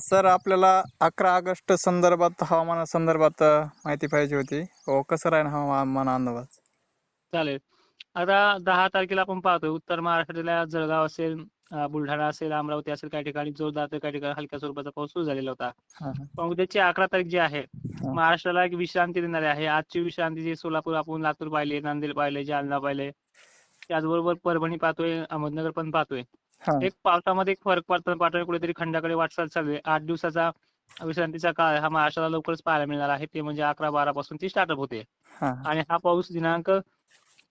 Sir आपल्याला अकरा August संदर्भात हवामानासंदर्भात अ, माहिती पाहिजे होती. हो कसं राहील हवामान अंदाज? चालेल. आता दहा तारखेला आपण पाहतोय. उत्तर महाराष्ट्रातल्या जळगाव असेल बुलढाणा असेल अमरावती असेल काही ठिकाणी जोरदार तर काही ठिकाणी हलक्या स्वरूपाचा पाऊस सुरू झालेला होता. पण उद्याची अकरा तारीख जी आहे महाराष्ट्राला एक विश्रांती देणारी आहे. आजची विश्रांती जी सोलापूर आपण लातूर पाहिले नांदेड पाहिले जालना पाहिले त्याचबरोबर परभणी पाहतोय अहमदनगर पण पाहतोय. एक पावसामध्ये एक फरक पडताना पाहतोय कुठेतरी खंडाकडे वाटचाल चालू आहे. आठ दिवसाचा विश्रांतीचा काळ हा महाराष्ट्राला लवकरच पाहायला मिळणार आहे. ते म्हणजे अकरा बारा पासून ती स्टार्टअप होते. आणि हा पाऊस दिनांक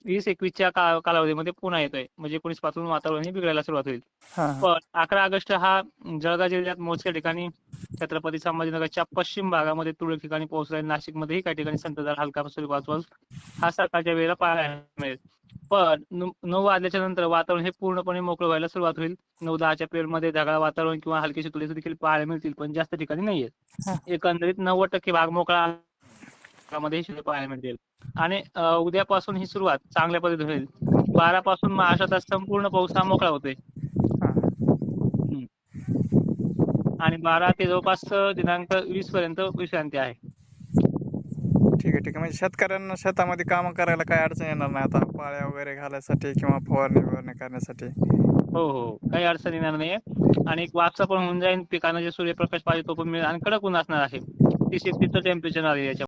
वीस एकवीसच्या कालावधीमध्ये पुन्हा येतोय. म्हणजे एकोणीसपासून वातावरण हे बिघडायला सुरुवात होईल. पण अकरा ऑगस्ट हा जळगाव जिल्ह्यात मोजक्या ठिकाणी छत्रपती संभाजीनगरच्या पश्चिम भागामध्ये तुरळक ठिकाणी पोहोचला नाशिकमध्येही काही ठिकाणी संततधार हलका स्वरूपाचा पाऊस हा सकाळच्या वेळेला पाहायला मिळेल. पण नऊ वाजल्याच्या नंतर वातावरण हे पूर्णपणे मोकळं व्हायला सुरुवात होईल. नऊ दहाच्या पिरियडमध्ये ढगाळ वातावरण किंवा हलकीशी तुळशी देखील पाहायला मिळतील पण जास्त ठिकाणी नाहीये. हा. एकंदरीत नव्वद टक्के भाग मोकळा मध्ये पाहायला मिळतील. आणि उद्यापासून ही सुरुवात चांगल्या पद्धतीने होईल. बारा पासून महाराष्ट्रात संपूर्ण पाऊस हा मोकळा होतोय. आणि बारा ते जवळपास दिनांक वीस पर्यंत विश्रांती आहे. ठीक आहे ठीक आहे. म्हणजे शेतकऱ्यांना शेतामध्ये कामं करायला काही अडचण येणार नाही. आता पाळ्या वगैरे घालायसाठी किंवा फवारणी वगैरे करण्यासाठी. हो हो. काही अडचण येणार नाहीये. आणि एक वापसा पण होऊन जाईल. पिकांना जे सूर्यप्रकाश पाहिजे तो पण मिळेल. आणि कडक ऊन असणार आहे. ती शेतीचं टेम्परेचर आहे याच्या